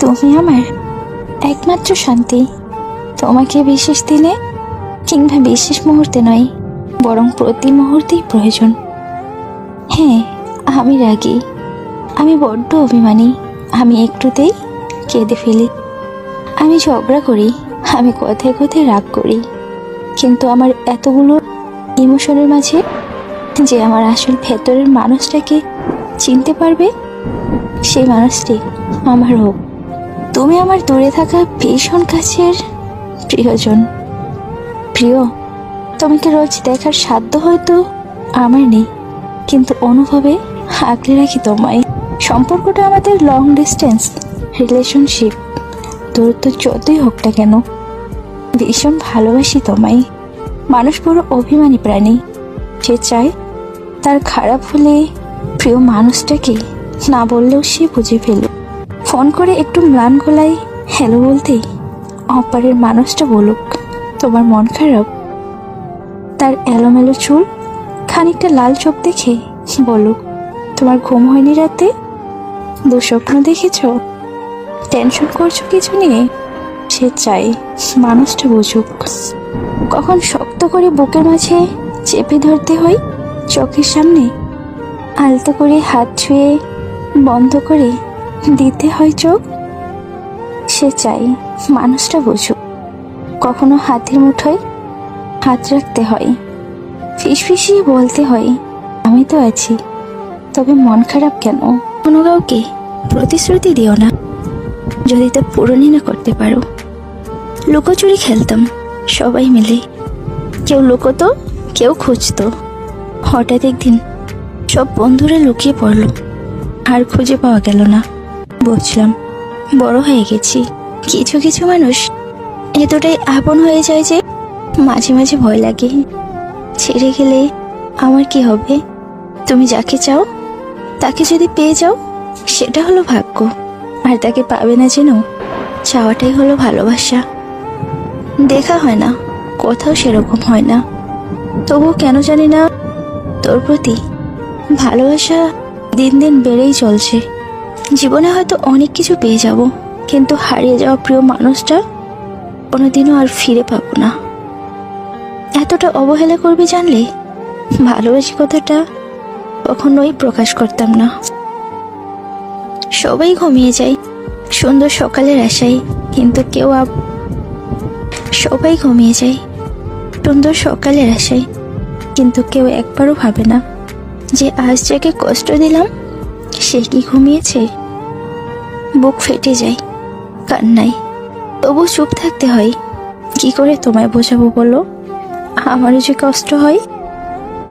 তুমি আমার একমাত্র শান্তি। তোমাকে বিশেষ দিনে কিংবা বিশেষ মুহূর্তে নয়, বরং প্রতি মুহূর্তেই প্রয়োজন। হ্যাঁ আমি রাগী। আমি বড্ড অভিমানী। আমি একটুতেই কেঁদে ফেলি। আমি ঝগড়া করি। আমি কথায় কথায় রাগ করি। কিন্তু আমার এতগুলো ইমোশনের মাঝে যে আমার আসল ভেতরের মানুষটাকে চিনতে পারবে, সেই মানুষটি আমার হোক। তুমি আমার দূরে থাকা ভীষণ কাছের প্রিয়জন। প্রিয়, তোমাকে রোজ দেখার সাধ্য হয়তো আমার নেই, কিন্তু অনুভবে আঁকড়ে রাখি তোমায়। সম্পর্কটা আমাদের লং ডিস্টেন্স রিলেশনশিপ দূরত্ব যতই হোক না কেন, ভীষণ ভালোবাসি তোমায়। মানুষ বড় অভিমানী প্রাণী সে চায় তার খারাপ হলে প্রিয় মানুষটাকে না বললেও সে বুঝে ফেল ফোন করে একটু ম্লান গলায় হ্যালো বলতেই অপারের মানুষটা বলুক, তোমার মন খারাপ? তার এলোমেলো চুল খানিকটা লাল চোখ দেখে বলুক, তোমার ঘুম হয়নি রাতে? দুঃস্বপ্ন দেখেছ? টেনশন করছ কিছু নিয়ে? সে চাই মানুষটা বুঝুক। কখন শক্ত করে বুকের মাঝে চেপে ধরতে হয় চোখের সামনে, আলতো করে হাত ছুঁয়ে বন্ধ করে দিতে হয় চোখ? সে চাই মানুষটা বুঝুক। কখনো হাতের মুঠোয় হাত রাখতে হয়। ফিসফিসিয়ে বলতে হয়, আমি তো আছি, তবে মন খারাপ কেন? কোনো কাউকে প্রতিশ্রুতি দিও না। যদি তা পূরণই না করতে পারো। লুকোচুরি খেলতাম সবাই মিলে। কেউ লুকোতো, কেউ খুঁজতো। হঠাৎ একদিন সব বন্ধুরা লুকিয়ে পড়ল, আর খুঁজে পাওয়া গেল না। বুঝলাম বড় হয়ে গেছি। কিছু কিছু মানুষ এতটাই আপন হয়ে যায় যে মাঝে মাঝে ভয় লাগে। ছেড়ে গেলে আমার কি হবে? তুমি যাকে চাও, তাকে যদি পেয়ে যাও, সেটা হলো ভাগ্য। আর তাকে পাবে না যেন, চাওয়াটাই হলো ভালোবাসা। দেখা হয় না, কোথাও সেরকম হয় না। তবুও কেন জানি না, তোর প্রতি ভালোবাসা দিন দিন বেড়েই চলছে। জীবনে হয়তো অনেক কিছু পেয়ে যাব, কিন্তু হারিয়ে যাওয়া প্রিয় মানুষটা কোনোদিনও আর ফিরে পাবো না। এতটা অবহেলা করবে জানলে ভালোবাসি কথাটা কখনোই প্রকাশ করতাম না। সবাই ঘুমিয়ে যায়, সুন্দর সকালের আশায়, কিন্তু কেউ সবাই ঘুমিয়ে যায়, সুন্দর সকালের আশায়, কিন্তু কেউ একবারও ভাবে না যে আজ যাকে কষ্ট দিলাম সে কি ঘুমিয়েছে? বুক ফেটে যায় নাই তবু চুপ থাকতে হয়। কি করে তোমায় বোঝাবো বলো? আমারও যে কষ্ট হয়